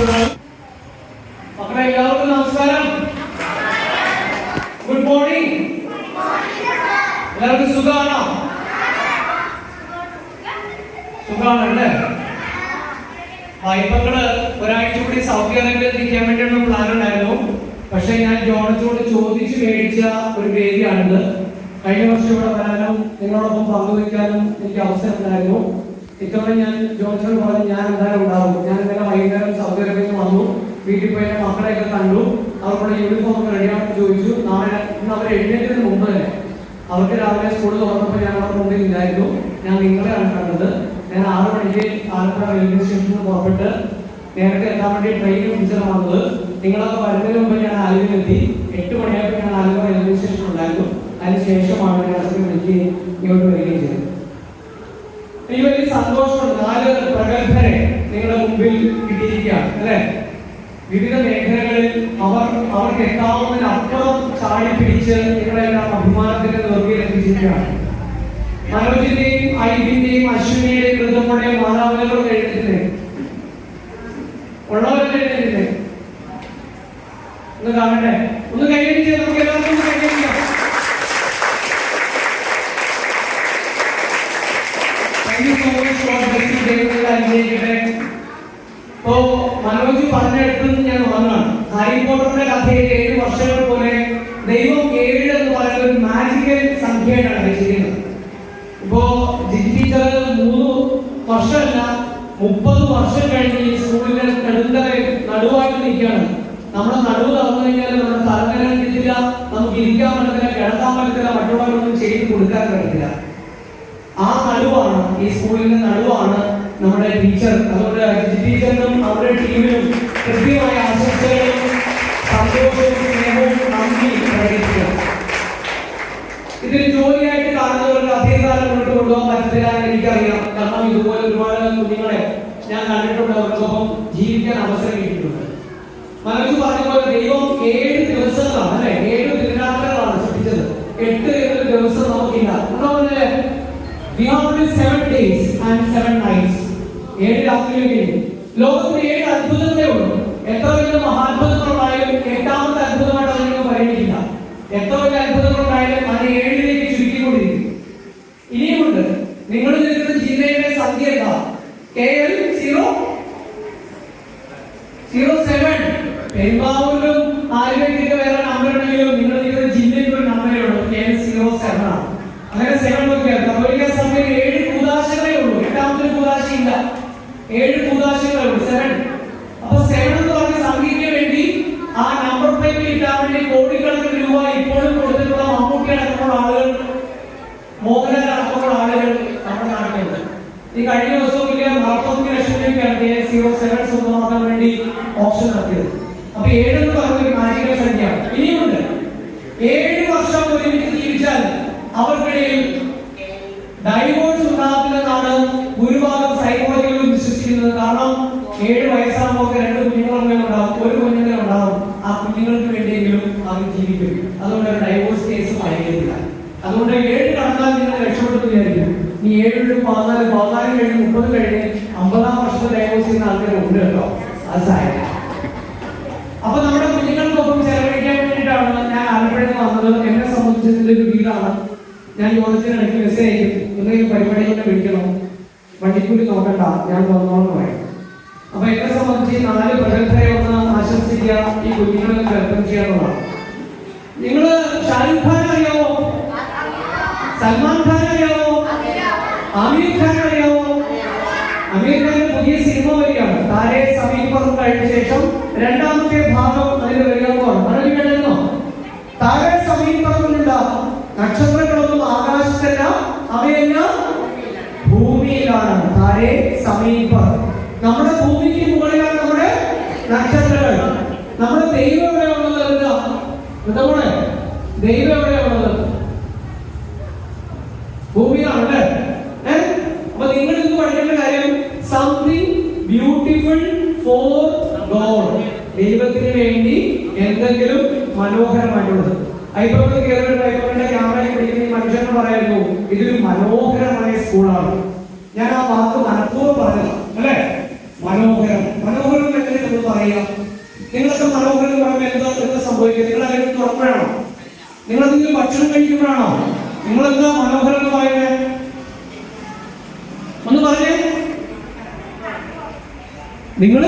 മക്കളെ എല്ലാവർക്കും നമസ്കാരം. ഗുഡ് മോർണിംഗ് എല്ലാവർക്കും സുഖമാണോ സുഖമാണല്ലേ വായ്പകൾ ഒരാഴ്ച കൂടി സൗദി അറേബ്യയിൽ എത്തിക്കാൻ വേണ്ടിയുള്ള പ്ലാൻ ഉണ്ടായിരുന്നു പക്ഷെ ഞാൻ ജോണച്ചോട് ചോദിച്ചു മേടിച്ച ഒരു വേദിയാണിത്. കഴിഞ്ഞ വർഷം ഇവിടെ വരാനും നിങ്ങളോടൊപ്പം പങ്കുവയ്ക്കാനും എനിക്ക് അവസരം ഉണ്ടായിരുന്നു ഇത്തവണ ഞാൻ ജോൺസൺ പറഞ്ഞു ഞാൻ എന്തായാലും ഉണ്ടാവും. ഞാൻ ഇന്നലെ വൈകുന്നേരം സൗദി അറേബ്യയിൽ വന്നു. വീട്ടിൽ പോയി മക്കളെയൊക്കെ കണ്ടു. അവർക്കുള്ള യൂണിഫോം ഒക്കെ റെഡിയാണെന്ന് ചോദിച്ചു. നാളെ ഇന്ന് അവർ എഴുന്നേറ്റതിന് മുമ്പ് തന്നെ. അവർക്ക് രാവിലെ സ്കൂൾ തുറന്നപ്പോൾ ഞാൻ അവരുടെ മുമ്പിൽ ഇല്ലായിരുന്നു. ഞാൻ നിങ്ങളെയാണ് കണ്ടത്. ഞാൻ ആറ് മണിക്ക് ആലപ്പുഴ റെയിൽവേ സ്റ്റേഷനിൽ നിന്ന് പുറപ്പെട്ട് നേരത്തെ എത്താൻ വേണ്ടി ട്രെയിൻ പിടിച്ചാണ് വന്നത് നിങ്ങളൊക്കെ വരുന്നതിന് മുമ്പ് ഞാൻ ആലുവയിലെത്തി. എട്ട് മണിയായപ്പോൾ ഞാൻ ആലുവ റെയിൽവേ സ്റ്റേഷനിൽ ഉണ്ടായിരുന്നു. അതിനുശേഷമാണ് ഞാൻ അച്ഛനെ വിളിക്കുകയും ഇങ്ങോട്ട് വരികയും ചെയ്തത്. എനിക്ക് വലിയ സന്തോഷമുണ്ട് നാല് പ്രഗത്ഭരെ നിങ്ങളുടെ മുമ്പിൽ കിട്ടിയിരിക്കുകയാണ് അല്ലെ? വിവിധ മേഖലകളിൽ അവർ അവർക്ക് എത്താവുന്നതിനപ്പുറം ചാടി പിടിച്ച് നിങ്ങളെല്ലാം അഭിമാനത്തിന്റെ എത്തിച്ചിരിക്കുകയാണ്. മനോജിന്റെയും ഐബിന്റെയും അശ്വിനിയുടെയും ഋതുമുടെയും മാതാപിതാക്കളും എഴുതിട്ടില്ലേ ഉള്ളവരുടെ എഴുതിട്ടില്ലേ ഒന്ന് കാണട്ടെ ഒന്ന് കൈയടിച്ച് നമുക്ക് എല്ലാവർക്കും ഒന്ന് കൈയടിക്കാം Thank you so much for blessing ദൈവത്തിൽ അനുഗ്രഹിക്കട്ടെ ഇപ്പോ മനോജ് വന്നതാണ് ഹാരി പോട്ടറിന്റെ കഥയിൽ ഏഴ് വർഷങ്ങൾ പോലെ ദൈവം ഏഴ് എന്ന് പറയുന്ന ഒരു മാജിക്കൽ സംഖ്യയാണ് വെച്ചിരിക്കുന്നത് ഇപ്പോ മൂന്ന് വർഷമല്ല മുപ്പത് വർഷം കഴിഞ്ഞ് ഈ സ്കൂളിന്റെ നെടുന്തല നടുവായിട്ട് നിൽക്കുകയാണ്. നമ്മുടെ നടുവ് തന്നു കഴിഞ്ഞാൽ നമ്മുടെ തലനില നമുക്ക് ഇരിക്കാൻ പറ്റത്തില്ല കിടക്കാൻ പറ്റത്തില്ല മറ്റുള്ളവരൊന്നും ചെയ്ത് കൊടുക്കാൻ പറ്റത്തില്ല. ആ നടുവാണ് ഈ സ്കൂളിന്റെ നടുവാണ് നമ്മുടെ ടീച്ചർ അതുകൊണ്ട് ടീച്ചറിനും അവരുടെ ടീമിനും കൃത്യമായ ആശംസകളും സന്തോഷവും സ്നേഹവും നന്ദി പ്രകടിപ്പിക്കണം ഇതിൽ ജോലിയായിട്ട് കാണുന്നവർക്ക് അധികകാലം മുന്നോട്ട് കൊണ്ടുപോകാൻ പറ്റത്തില്ല എന്ന് എനിക്കറിയാം. കാരണം ഇതുപോലെ ഒരുപാട് കുഞ്ഞുങ്ങളെ ഞാൻ കണ്ടിട്ടുണ്ട് അവർക്കൊപ്പം ജീവിക്കാൻ അവസരം കിട്ടിയിട്ടുണ്ട് മനസ്സ് പറഞ്ഞ ദൈവം ഏഴ് ദിവസങ്ങളാണ് അല്ലെ? ഏഴ് ദിനാന്തരങ്ങളാണ് സൃഷ്ടിച്ചത്. എട്ട് ഏഴ് ദിവസം നമുക്കില്ല. ഉണ്ടോന്നല്ലേ We have only seven days and seven nights. ഏഴ് രാത്രികളിൽ. ലോകത്തിൽ ഏഴ് അത്ഭുതങ്ങളേ ഉള്ളൂ. എത്ര വലിയ മഹാത്ഭുതങ്ങളുണ്ടായാലും എട്ടാമത്തെ അത്ഭുതമായിട്ട് അതിനൊന്നും പറയുന്നില്ല. എത്ര വലിയ അത്ഭുതങ്ങളുണ്ടായാലും അത് ഏഴിലേക്ക് ചുരുക്കിക്കൊണ്ടിരിക്കും. ഇനിയുമുണ്ട്. നിങ്ങൾ നിൽക്കുന്ന ജില്ലയുടെ സംഖ്യ എന്താ? K L zero? Zero seven. പെരുമ്പാവൂരിലും കൂതാശയില്ല ഏഴ് കൂതാശികളുണ്ട് സെവൻ അപ്പൊ സെവൻ എന്ന് പറഞ്ഞ സംഖ്യയ്ക്ക് വേണ്ടി ആ നമ്പർ പ്ലേറ്റ് കിട്ടാൻ വേണ്ടി കോടിക്കണക്കിന് രൂപ ഇപ്പോഴും കൊടുത്തിട്ടുള്ള മമ്മൂട്ടി അടക്കമുള്ള ആളുകൾ മോഹൻലാൽ അടക്കമുള്ള ആളുകൾ നമ്മുടെ നാട്ടിലുണ്ട്. ഈ കഴിഞ്ഞ ദിവസം വലിയ നാൽപ്പത്തി ലക്ഷം രൂപയ്ക്കാണ് കെ സീറോ സെവൻ സ്വന്തമാക്കാൻ വേണ്ടി ഓപ്ഷൻ നടത്തിയത്. അപ്പൊ ഏഴ് എന്ന് പറഞ്ഞ ഒരു മാജിക സംഖ്യയാണ്. ഇനിയുണ്ട് ഏഴ് വർഷം ഒരുമിച്ച് ജീവിച്ചാൽ അവർക്കിടയിൽ ഡൈവോഴ്സ് ഭൂരിഭാഗം സൈക്കോളജികളും വിശ്വസിക്കുന്നത് കാരണം ഏഴ് വയസ്സാകുമ്പോൾ രണ്ട് കുഞ്ഞുങ്ങളെ ഉണ്ടാവും ഒരു കുഞ്ഞുങ്ങളെ ഉണ്ടാവും. ആ കുഞ്ഞുങ്ങൾക്ക് വേണ്ടിയെങ്കിലും അവർ ജീവിക്കും. അതുകൊണ്ട് ഒരു ഡൈവോഴ്സ് കേസ് വായിക്കുന്നില്ല അതുകൊണ്ട് ഏഴ് കടന്നാൽ നിങ്ങൾ രക്ഷപ്പെട്ടു വിചാരിക്കും ഈ ഏഴ് പതിനാല് പതിനാല് കഴിഞ്ഞ് മുപ്പത് കഴിഞ്ഞ് അമ്പതാം വർഷത്തെ ഡൈവോഴ്സ് ചെയ്യുന്ന ആൾക്കാർ ഉണ്ട് കേട്ടോ. അത് സാരില്ല അപ്പൊ നമ്മുടെ കുഞ്ഞുങ്ങൾക്കൊപ്പം ചെലവഴിക്കാൻ വേണ്ടിയിട്ടാണ് ഞാൻ ആലപ്പുഴയിൽ വന്നത്. എന്നെ സംബന്ധിച്ചതിന്റെ ഒരു വീടാണ്. ഞാൻ യോഗത്തിനിടയ്ക്ക് മെസ്സേജ് അയക്കും എന്തെങ്കിലും പരിപാടികളൊക്കെ വിളിക്കണം വണ്ടിക്കൂലി നോക്കണ്ട ഞാൻ വന്നോന്ന് പറയും. അപ്പൊ എന്നെ സംബന്ധിച്ച് നാല് പ്രഗത്ഭരെ ഒന്ന് ആശംസിക്കുക ഈ കുഞ്ഞുങ്ങളെ വെൽക്കം ചെയ്യാന്നുള്ളതാണ് നിങ്ങൾ ഷാരൂഖ് ഖാൻ അറിയാമോ സൽമാൻ ഖാൻ അറിയാമോ അമീർ ഖാൻ അറിയാമോ അമീർ ഖാൻ പുതിയ സിനിമ വരികയാണ്. താരെ സമീപം കഴിഞ്ഞ ശേഷം രണ്ടാമത്തെ ഭാഗം അതിൽ വരിക പോവാണ് പറഞ്ഞു. കേട്ടോ താരെ സമീപം നക്ഷത്രങ്ങളൊന്നും ആകാശത്തല്ല അവയെല്ലാം സമീപം നമ്മുടെ ഭൂമിക്ക് മുകളിലാണ് നമ്മുടെ നക്ഷത്രങ്ങൾ. നമ്മുടെ ദൈവം എവിടെയുള്ളത് എന്താ നമ്മുടെ ദൈവം എവിടെയാണുള്ളത് ഭൂമിയിലാണല്ലേ അപ്പൊ നിങ്ങൾ ഇന്ന് പഠിക്കേണ്ട കാര്യം സംതിങ് ബ്യൂട്ടിഫുൾ ഫോർ ഗോഡ് ദൈവത്തിന് വേണ്ടി എന്തെങ്കിലും മനോഹരമായിട്ടുള്ളത്. ഐപ്പറിൽ കയറിയിട്ട് ഐപ്പറിന്റെ ക്യാമറയിൽ പിടിക്കുന്ന ഈ മനുഷ്യൻ പറയായിരുന്നു ഇതൊരു മനോഹരമായ സ്കൂളാണ് ഞാൻ ആ വാക്ക് മനഃപൂർവം പറഞ്ഞത് അല്ലെ? മനോഹരം. മനോഹരം എങ്ങനെ നമ്മൾ പറയുക നിങ്ങൾക്ക് മനോഹരം പറയുമ്പോൾ എന്താ എന്ത് സംഭവിക്കുക? നിങ്ങൾ അല്ലെങ്കിൽ തുറപ്പോഴാണോ നിങ്ങൾ എന്തെങ്കിലും ഭക്ഷണം കഴിക്കുമ്പോഴാണോ? നിങ്ങൾ എന്താ മനോഹരം എന്ന് പറയുന്നത് ഒന്ന് പറഞ്ഞേ. നിങ്ങൾ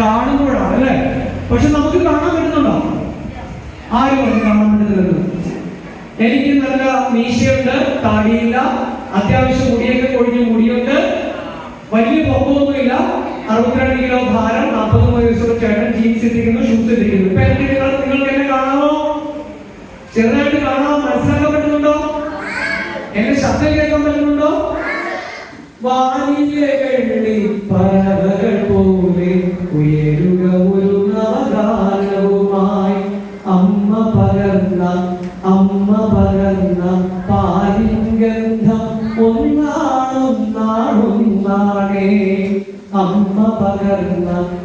കാണുമ്പോഴാണ് അല്ലെ? പക്ഷെ നമുക്ക് കാണാൻ പറ്റുന്നുണ്ടോ? ആരും കാണാൻ പറ്റുന്നുണ്ട്? എനിക്ക് നല്ല മീശയുണ്ട് താടിയില്ല അത്യാവശ്യം മുടിയൊക്കെ കൊഴിഞ്ഞ് മുടിയുണ്ട്. വലിയ പൊക്കമൊന്നുമില്ല. അറുപത്തിരണ്ട് കിലോ ഭാരം നാൽപ്പത്തൊന്ന് വയസ്സുള്ള ചേട്ടൻ ജീൻസ് ഇട്ടിരിക്കുന്നു ഷൂസ് ഇട്ടിരിക്കുന്നു. ഇപ്പൊ എനിക്ക് നിങ്ങൾ നിങ്ങൾക്ക് എന്നെ കാണാമോ? ചെറുതായിട്ട് കാണാമോ മനസ്സിലാക്കാൻ പറ്റുന്നുണ്ടോ? എന്റെ ശബ്ദം കേൾക്കാൻ പറ്റുന്നുണ്ടോ? വാനിലെ വെള്ളി അമ്മ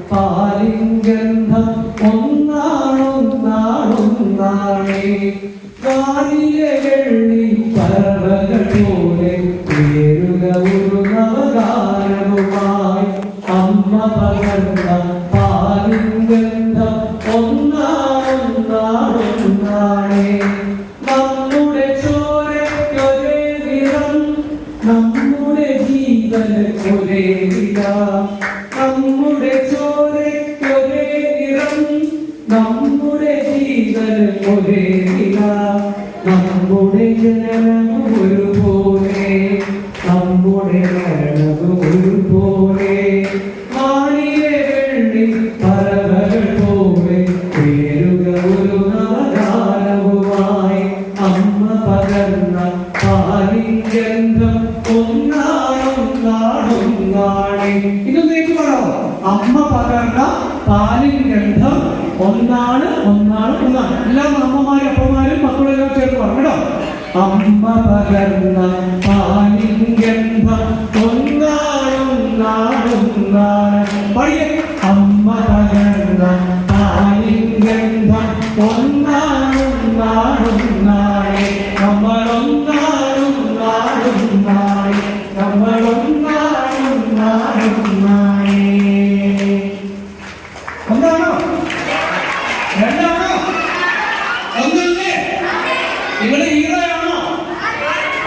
അമ്മ പകർന്ന പാലിൻ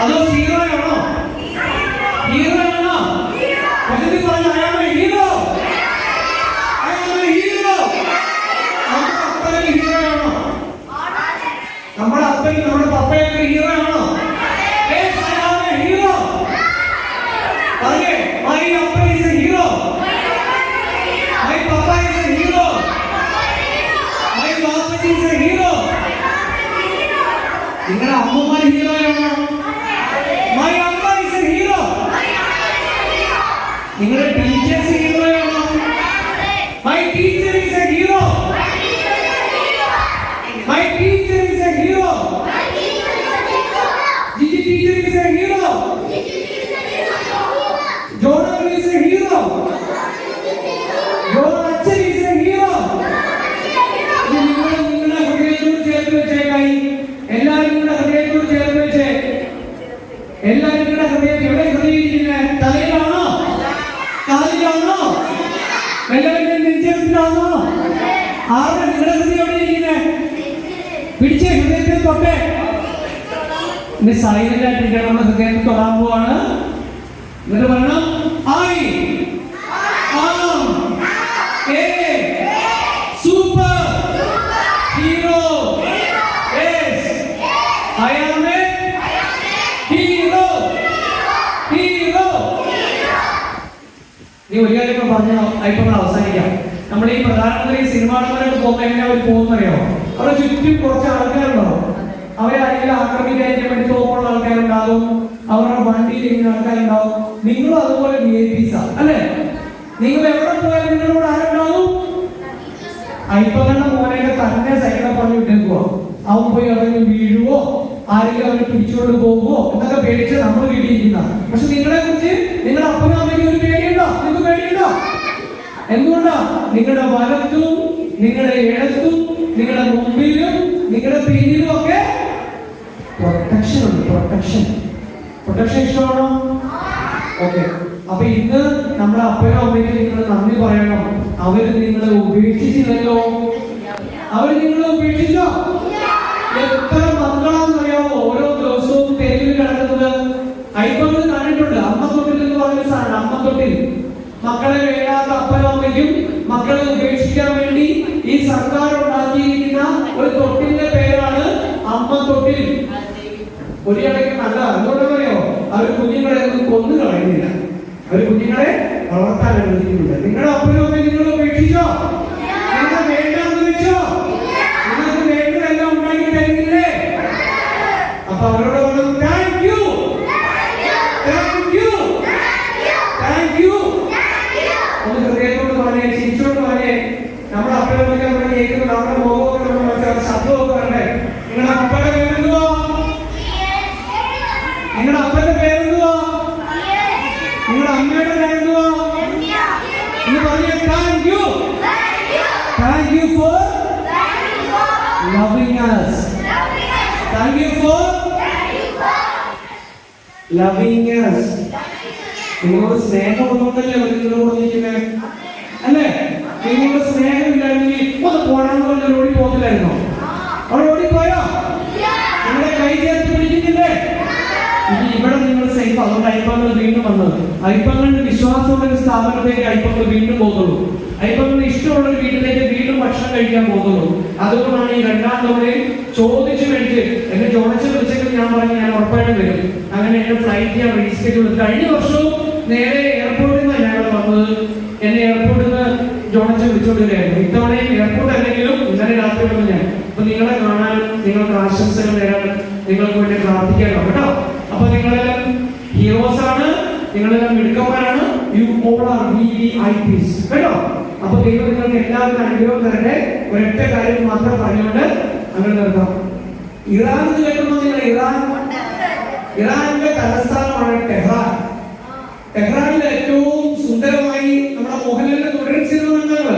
അതോ സീറോയാണോ ഹീറോയാണോ പകുതി പറഞ്ഞ അയാളെ ഹീറോ അയാളെ ഹീറോ നമ്മുടെ അപ്പനും ഹീറോയാണോ നമ്മുടെ അപ്പനും നമ്മുടെ പപ്പയൊക്കെ ഹീറോയാണോ Yes, I am a hero. പറഞ്ഞേ, my അപ്പൻ is a hero. My papa is a hero. My Bappan is a hero. നിങ്ങളുടെ അമ്മമാർ ഹീറോയാണോ എല്ലാവരും നിങ്ങളുടെ ഹൃദയം എവിടെ ഹൃദയിക്കുന്നത് തലയിലാണോ? കാലിലാണോ എല്ലാവരുടെയും നെഞ്ചെടുത്തിലാണോ ആരുടെ നിങ്ങളുടെ ഹൃദയം എവിടെ ഇരിക്കുന്നത് പിടിച്ചേ ഹൃദയത്തിൽ തൊട്ടേ. സൈലന്റ് ആയിട്ടിരിക്കണം നമ്മുടെ ഹൃദയത്തിൽ തൊടാൻ പോവാണ്. എന്നിട്ട് പറയണം I am a super hero yes I am a hero hero നീ ഒരു കാര്യം പറഞ്ഞു ഇപ്പൊ നമ്മൾ അവസാനിക്കാം. നമ്മൾ ഈ പ്രധാനമന്ത്രി സിനിമാടന്മാരായിട്ട് പോകുമ്പോൾ എങ്ങനെ അവർ പോകുന്നറിയോ? അവിടെ ചുറ്റും കുറച്ച് ആൾക്കാരുണ്ടാവും അവരെ ആരെങ്കിലും ആക്രമിക്കാൻ വേണ്ടി തോക്കുള്ള ആൾക്കാരുണ്ടാവും അവരുടെ വണ്ടിയിൽ ഇങ്ങനെ ആൾക്കാരുണ്ടാവും നിങ്ങളും അതുപോലെ വി ഐ പിസാ അല്ലേ? നിങ്ങൾ എവിടെ പോയാലും നിങ്ങളോട് ആരുണ്ടാവും ഇപ്പൊ മോനെ തന്നെ സൈക്കിളെ പറഞ്ഞു വിട്ടേക്കുവോ. അവൻ പോയി അവിടെ വീഴുവോ? ആരെങ്കിലും അവനെ പിടിച്ചുകൊണ്ട് പോകുമോ എന്നൊക്കെ പേടിച്ച് നമ്മൾ വീട്ടിയിരിക്കുന്ന പക്ഷെ നിങ്ങളെ കുറിച്ച് നിങ്ങളുടെ അപ്പനും അമ്മയ്ക്കും ഒരു പേടിയുണ്ടോ നിങ്ങൾക്ക് പേടിയുണ്ടോ എന്തുകൊണ്ടാ? നിങ്ങളുടെ വലത്തും നിങ്ങളുടെ ഇടത്തും നിങ്ങളുടെ മുമ്പിലും നിങ്ങളുടെ പിന്നിലും ഒക്കെ പ്രൊട്ടക്ഷൻ ഉണ്ട് പ്രൊട്ടക്ഷൻ പ്രൊട്ടക്ഷൻ ഇഷ്ടമാണോ? ഓക്കെ അപ്പൊ ഇന്ന് നമ്മുടെ അപ്പനും അമ്മയ്ക്ക് നിങ്ങൾ നന്ദി പറയണം. അവർ നിങ്ങളെ ഉപേക്ഷിച്ചില്ലല്ലോ? അവർ നിങ്ങളെ ഉപേക്ഷിച്ചോ? എത്ര മക്കളാണെന്നറിയാമോ ഓരോ ദിവസവും തെരുവിൽ കിടക്കുന്നത്. ഐപ്പങ്ങൾ കണ്ടിട്ടുണ്ട്. അമ്മ തൊട്ടിൽ എന്ന് പറഞ്ഞ സാധനം അമ്മ തൊട്ടിൽ. മക്കളെ വേണ്ടാത്ത സാധിക്കും മക്കളെ ഉപേക്ഷിക്കാൻ വേണ്ടി ഈ സർക്കാർ ഉണ്ടാക്കിയിരിക്കുന്ന ഒരു തൊട്ടിന്റെ പേരാണ് അമ്മ തൊട്ടിൽ. ഒരു കണക്കിന് നല്ല എന്തുകൊണ്ടെന്നറിയോ അവർ കുഞ്ഞുങ്ങളെ ഒന്നും കൊന്നു കളയുന്നില്ല. അവർ കുഞ്ഞുങ്ങളെ വളർത്താൻ അനുവദിക്കുന്നുണ്ട്. നിങ്ങളുടെ അപ്പനും അമ്മയും നിങ്ങൾ ഉപേക്ഷിച്ചോ? വേണ്ടെന്ന് വെച്ചോ നിങ്ങൾക്ക് വേണ്ടതെല്ലാം ഉണ്ടാക്കി തരുന്നില്ലേ അപ്പൊ അവരോട് പറഞ്ഞു thank you thank you thank you ഒന്ന് ഹൃദയത്തോട് പറഞ്ഞേ ചിരിച്ചോട് പറഞ്ഞേ നമ്മുടെ അപ്പനൊക്കെ നമ്മൾ കേൾക്കുന്നത് നമ്മുടെ മുഖമൊക്കെ നമ്മൾ മനസ്സിലാവും ശബ്ദമൊക്കെ വരണ്ടേ നിങ്ങളുടെ അപ്പയുടെ പേരെന്തുവാ നിങ്ങളുടെ അപ്പന്റെ പേരെന്തുവാ നിങ്ങളുടെ അമ്മയുടെ പേരെന്തുവാ എന്ന് പറഞ്ഞേ thank you thank you for loving us. Thank you for loving us നിങ്ങളോട് സ്നേഹം ഉള്ളതല്ലേ അവർ നിങ്ങളോട് വന്നിരിക്കുന്നത് അല്ലേ? നിങ്ങളോട് സ്നേഹമില്ലായിരുന്നെങ്കിൽ ഒന്ന് പോടാന്ന് പറഞ്ഞ ഓടി പോകത്തില്ലായിരുന്നോ അവിടെ ഓടിപ്പോയോ നിങ്ങളെ കൈ ചേർത്ത് പിടിക്കുന്നില്ലേ ഇനി ഇവിടെ സേഫ് അതുകൊണ്ട് അയ്യപ്പങ്ങൾ വീണ്ടും വന്നത്. അയ്യപ്പങ്ങളുടെ വിശ്വാസമുള്ള ഒരു സ്ഥാപനത്തേക്ക് അയ്യപ്പങ്ങൾ വീണ്ടും പോകുള്ളൂ അയ്യപ്പങ്ങളുടെ ഇഷ്ടമുള്ള ഒരു വീട്ടിലേക്ക് വീണ്ടും ഭക്ഷണം കഴിക്കാൻ പോകുള്ളൂ അതുകൊണ്ടാണ് ഈ രണ്ടാം തവണയും ചോദിച്ചു മേടിച്ച് എന്നെ ചോദിച്ചു വിളിച്ചെങ്കിൽ ഞാൻ പറഞ്ഞു ഞാൻ ഉറപ്പായിട്ടും വരും. അങ്ങനെ എന്റെ ഫ്ലൈറ്റ് ഞാൻ റീസ്കെഡ്യൂൾ കഴിഞ്ഞ വർഷവും നേരെ എയർപോർട്ടിൽ നിന്നാണ് ഞങ്ങൾ വന്നത്. എന്നെ എയർപോർട്ടിൽ നിന്ന് ജോണച്ച വിളിച്ചുകൊണ്ടിരിക്കുകയായിരുന്നു. ഇത്തവണയും എയർപോർട്ട് അല്ലെങ്കിലും ഇന്നലെ രാത്രി ഞാൻ. അപ്പൊ നിങ്ങളെ കാണാൻ നിങ്ങൾക്ക് ആശംസകൾ നേരാൻ നിങ്ങൾക്ക് വേണ്ടി പ്രാർത്ഥിക്കാനോ കേട്ടോ അപ്പൊ നിങ്ങളെല്ലാം ഹീറോസ് ആണ് നിങ്ങളെല്ലാം മിടുക്കന്മാരാണ്. You all are V I Ps കേട്ടോ? അപ്പൊ ദൈവം നിങ്ങൾക്ക് എല്ലാവരും അനുഗ്രഹം തരട്ടെ. ഒരൊറ്റ കാര്യം മാത്രം പറഞ്ഞുകൊണ്ട് അങ്ങനെ നിർത്താം. ഇറാൻ എന്ന് കേൾക്കുമ്പോൾ നിങ്ങൾ ഇറാൻ ഇറാന്റെ തലസ്ഥാനമാണ് ടെഹ്റാൻ. ടെഹ്റാനിൽ ഏറ്റവും സുന്ദരമായി നമ്മുടെ മോഹൻലാലിന്റെ തുടരും സിനിമ കണ്ടത്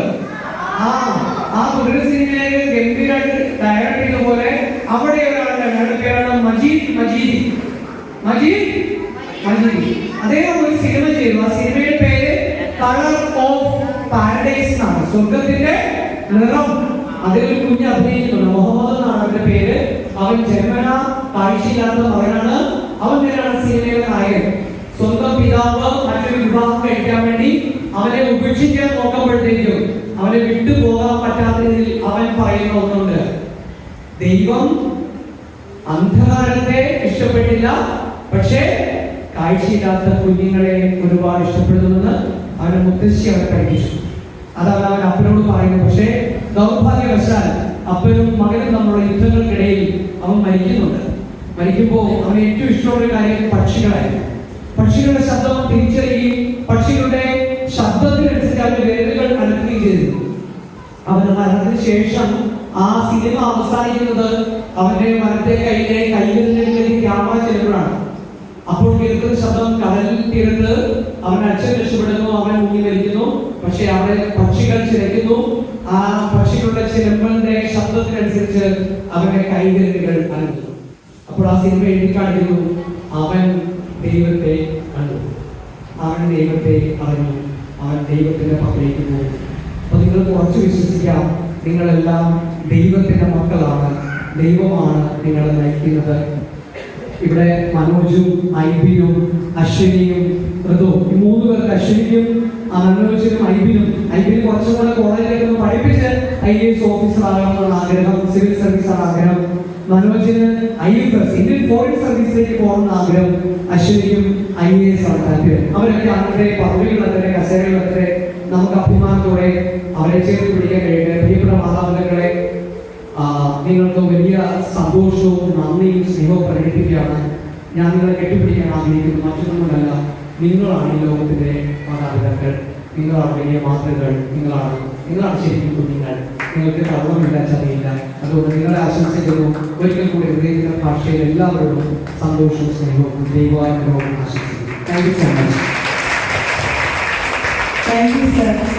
ആ ആ തുടരൻ സിനിമയിലേക്ക് ഗംഭീരമായിട്ട് ഡയറക്ട് ചെയ്ത പോലെ അവിടെ ഒരാളുടെ പേരാണ് മജീദ് മജീദ്. മജീദ്? മജീദ്. അദ്ദേഹം സ്വർഗത്തിന്റെ നിറം. അതിൽ ഒരു കുഞ്ഞ് അഭിനയിക്കുന്നുണ്ട് മുഹമ്മദ് എന്നാണ് അവന്റെ പേര്. അവൻ ജന്മന കാഴ്ചയില്ലാത്ത മകനാണ്. അവൻ തന്നെയാണ് സിനിമയുടെ നായകൻ. സ്വന്തം പിതാവ് മറ്റൊരു വിവാഹം കഴിക്കാൻ വേണ്ടി അവനെ ഉപേക്ഷിക്കാൻ നോക്കുമ്പോഴത്തേക്കും അവനെ വിട്ടുപോകാൻ പറ്റാത്ത രീതിയിൽ അവൻ പറയുന്ന ഒന്നുണ്ട്. ദൈവം അന്ധകാരത്തെ ഇഷ്ടപ്പെട്ടില്ല. പക്ഷേ കാഴ്ചയില്ലാത്ത കുഞ്ഞുങ്ങളെ ഒരുപാട് ഇഷ്ടപ്പെടുന്നുവെന്ന് അവനെ മുത്തശ്ശി അവനെ പഠിപ്പിച്ചു അതാണ് അവൻ അപ്പനോട് പറയുന്നത്. പക്ഷേ ദൗർഭാഗ്യവശാൽ അപ്പനും മകനും നമ്മുടെ യുദ്ധങ്ങൾക്കിടയിൽ അവൻ മരിക്കുന്നുണ്ട്. മരിക്കുമ്പോൾ അവന് ഏറ്റവും ഇഷ്ടമുള്ള കാര്യം പക്ഷികളായിരുന്നു. പക്ഷികളുടെ ശബ്ദം തിരിച്ചറിയുകയും പക്ഷികളുടെ ശബ്ദത്തിനനുസരിച്ച് അവന്റെ വേദനകൾ നടക്കുകയും ചെയ്തു അവന്റെ മരണത്തിന് ശേഷം ആ സിനിമ അവസാനിക്കുന്നത് അവന്റെ മരത്തെ കയ്യിലെ കൈകളിലേക്ക് ക്യാമറ ചെല്ലുമ്പോഴാണ് അപ്പോൾ കേൾക്കുന്ന ശബ്ദം കടലിൽ തീരത്ത് അവൻ അച്ഛൻ രക്ഷപ്പെടുന്നു അവൻ മുങ്ങി മരിക്കുന്നു പക്ഷെ അവിടെ പക്ഷികൾ ചിരയ്ക്കുന്നു ആ പക്ഷികളുടെ ചിലമ്പലിന്റെ ശബ്ദത്തിനനുസരിച്ച് അവന്റെ കൈവിരലുകൾ അനങ്ങുന്നു അപ്പോൾ ആ സിനിമ എഴുതി കാണിക്കുന്നു അവൻ ദൈവത്തെ കണ്ടു. അവൻ ദൈവത്തെ അറിഞ്ഞു. അവൻ ദൈവത്തിന്റെ പക്കലേക്ക് പോകും അപ്പൊ നിങ്ങൾ കുറച്ച് വിശ്വസിക്കാം നിങ്ങളെല്ലാം ദൈവത്തിന്റെ മക്കളാണ്. ദൈവമാണ് നിങ്ങളെ നയിക്കുന്നത്. ഇവിടെ മനോജും ഐബിയും അശ്വിനിയും ഋതു ഈ മൂന്ന് പേർക്ക് അശ്വിനിയും മനോജിനും ഐബിനും ഐബിന് കുറച്ചും കൂടെ കോളേജിലേക്ക് ഒന്ന് പഠിപ്പിച്ച് ഐ എസ് ഓഫീസർ ആകണമെന്നാണ് ആഗ്രഹം സിവിൽ സർവീസ് ആണ് ആഗ്രഹം. മനോജിന് I F S Indian foreign സർവീസിലേക്ക് പോകണമെന്ന് ആഗ്രഹം അശ്വിനിക്കും ഐ എ എസ് ആണ് താല്പര്യം. അവരൊക്കെ അവരുടെ പദവികളത്രേ കസേരകളത്രേ നമുക്ക് അഭിമാനത്തോടെ അവരെ ചേർത്ത് പിടിക്കാൻ കഴിയട്ടെ പ്രിയപ്പെട്ട മാതാപിതാക്കളെ നിങ്ങൾക്ക് വലിയ സന്തോഷവും നന്ദിയും സ്നേഹവും പ്രകടിപ്പിക്കുകയാണ്. ഞാൻ നിങ്ങളെ കെട്ടിപ്പിടിക്കാൻ ആഗ്രഹിക്കുന്നു. മറ്റൊന്നുമല്ല നിങ്ങളാണ് ഈ ലോകത്തിന്റെ മാതാപിതാക്കൾ നിങ്ങളാണ് വലിയ മാതൃകൾ നിങ്ങളാണ് നിങ്ങളാണ് ശരിക്കും കുഞ്ഞുങ്ങൾ. നിങ്ങൾക്ക് കർമ്മമില്ല ചതിയില്ല. അതുകൊണ്ട് നിങ്ങളെ ആശംസിക്കുന്നു. ഒരിക്കൽ കൂടി ഹൃദയത്തിന്റെ ഭാഷയിൽ എല്ലാവരോടും സന്തോഷവും സ്നേഹവും ദൈവാനുഭവവും ആശംസിക്കുന്നു. Thank you so much thank you sir